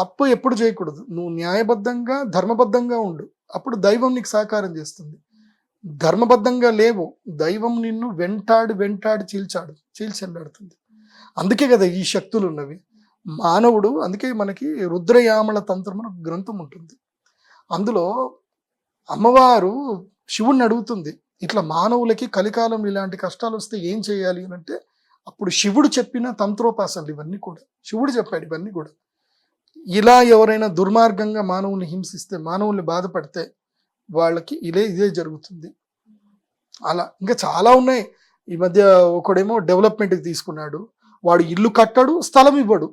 తప్పు ఎప్పుడు చేయకూడదు. నువ్వు న్యాయబద్ధంగా ధర్మబద్ధంగా ఉండు. అప్పుడు దైవం నీకు సహకారం చేస్తుంది. ధర్మబద్ధంగా లేవు. దైవం నిన్ను వెంటాడి వెంటాడు చీల్చాడు చీల్చెల్లాడుతుంది అందుకే కదా ఈ శక్తులు ఉన్నవి మానవుడు అందుకే మనకి రుద్రయామల తంత్రం అని గ్రంథం ఉంటుంది. అందులో అమ్మవారు శివుణ్ణి అడుగుతుంది. ఇట్లా మానవులకి కలికాలం ఇలాంటి కష్టాలు వస్తే ఏం చేయాలి అని అంటే అప్పుడు శివుడు చెప్పిన తంత్రోపాసనలు ఇవన్నీ కూడా. శివుడు చెప్పాడు ఇవన్నీ కూడా. ఇలా ఎవరైనా దుర్మార్గంగా మానవుని హింసిస్తే మానవుల్ని బాధపడితే వాళ్ళకి ఇదే ఇదే జరుగుతుంది. అలా ఇంకా చాలా ఉన్నాయి. ఈ మధ్య ఒకడేమో డెవలప్మెంట్కి తీసుకున్నాడు. వాడు ఇల్లు కట్టడు స్థలం ఇవ్వడు.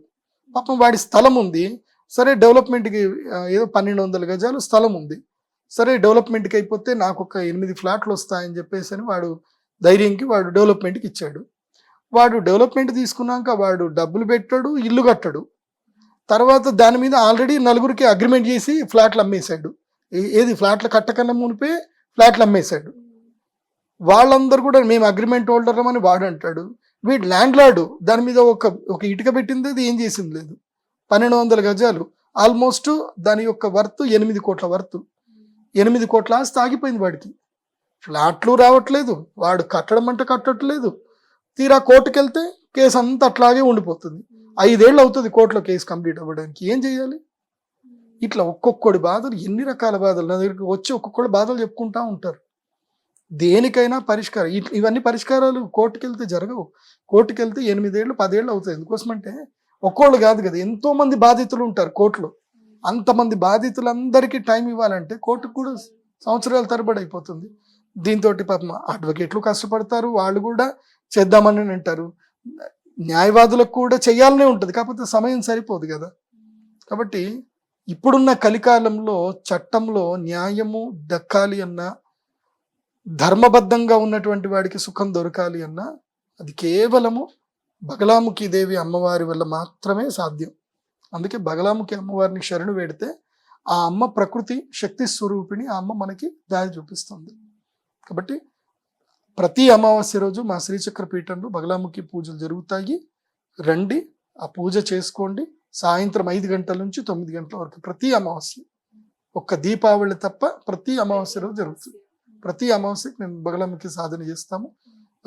పాపం వాడి స్థలం ఉంది. సరే డెవలప్మెంట్కి ఏదో పన్నెండు వందల గజాలు స్థలం ఉంది. సరే డెవలప్మెంట్కి అయిపోతే నాకు ఒక ఎనిమిది ఫ్లాట్లు వస్తాయని చెప్పేసి అని వాడు ధైర్యంకి వాడు డెవలప్మెంట్కి ఇచ్చాడు. వాడు డెవలప్మెంట్ తీసుకున్నాక వాడు డబ్బులు పెట్టాడు ఇల్లు కట్టడు. తర్వాత దాని మీద ఆల్రెడీ నలుగురికి అగ్రిమెంట్ చేసి ఫ్లాట్లు అమ్మేశాడు. ఏది ఫ్లాట్లు కట్టకన్నా మునిపే ఫ్లాట్లు అమ్మేశాడు. వాళ్ళందరూ కూడా మేము అగ్రిమెంట్ హోల్డర్ అని వాడు అంటాడు. వీడు ల్యాండ్ లార్డు దాని మీద ఒక ఒక ఇటుక పెట్టింది అది ఏం చేసింది లేదు. పన్నెండు వందల గజాలు. ఆల్మోస్ట్ దాని యొక్క వర్త్ ఎనిమిది కోట్ల వర్త్. ఎనిమిది కోట్ల ఆస్తి ఆగిపోయింది వాడికి. ఫ్లాట్లు రావట్లేదు. వాడు కట్టడం అంటే కట్టట్లేదు. తీరా కోర్టుకెళ్తే కేసు అంతా అట్లాగే ఉండిపోతుంది. ఐదేళ్ళు అవుతుంది కోర్టులో కేసు కంప్లీట్ అవ్వడానికి. ఏం చేయాలి? ఇట్లా ఒక్కొక్కడి బాధలు ఎన్ని రకాల బాధలు? నా దగ్గరికి వచ్చి ఒక్కొక్కడి బాధలు చెప్పుకుంటా ఉంటారు. దేనికైనా పరిష్కారం. ఇవన్నీ పరిష్కారాలు కోర్టుకి వెళ్తే జరగవు. కోర్టుకి వెళ్తే ఎనిమిదేళ్ళు పదేళ్ళు అవుతాయి. ఎందుకోసమంటే ఒక్కోళ్ళు కాదు కదా ఎంతో మంది బాధితులు ఉంటారు కోర్టులో. అంతమంది బాధితులందరికీ టైం ఇవ్వాలంటే కోర్టుకు కూడా సంవత్సరాల తరబడి అయిపోతుంది. దీంతో పాపం అడ్వకేట్లు కష్టపడతారు. వాళ్ళు కూడా చేద్దామని అంటారు. న్యాయవాదులకు కూడా చేయాలనే ఉంటుంది కాకపోతే సమయం సరిపోదు కదా. కాబట్టి ఇప్పుడున్న కలికాలంలో చట్టంలో న్యాయము దక్కాలి అన్నా ధర్మబద్ధంగా ఉన్నటువంటి వాడికి సుఖం దొరకాలి అన్నా అది కేవలము బగలాముఖి దేవి అమ్మవారి వల్ల మాత్రమే సాధ్యం. అందుకే బగలాముఖి అమ్మవారిని శరణు వేడితే ఆ అమ్మ ప్రకృతి శక్తి స్వరూపిణి ఆ అమ్మ మనకి దారి చూపిస్తుంది. కాబట్టి ప్రతి అమావాస్య రోజు మా శ్రీచక్ర పీఠంలో బగలాముఖి పూజలు జరుగుతాయి. రండి ఆ పూజ చేసుకోండి. సాయంత్రం ఐదు గంటల నుంచి తొమ్మిది గంటల వరకు ప్రతి అమావాస్య. ఒక్క దీపావళి తప్ప ప్రతి అమావాస్య రోజు జరుగుతుంది. ప్రతి అమావాస్యకి మేము బగలాముఖి సాధన చేస్తాము.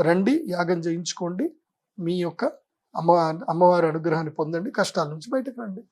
రండి యాగం చేయించుకోండి. మీ యొక్క అమ్మ అమ్మవారి అనుగ్రహాన్ని పొందండి. కష్టాల నుంచి బయటకు రండి.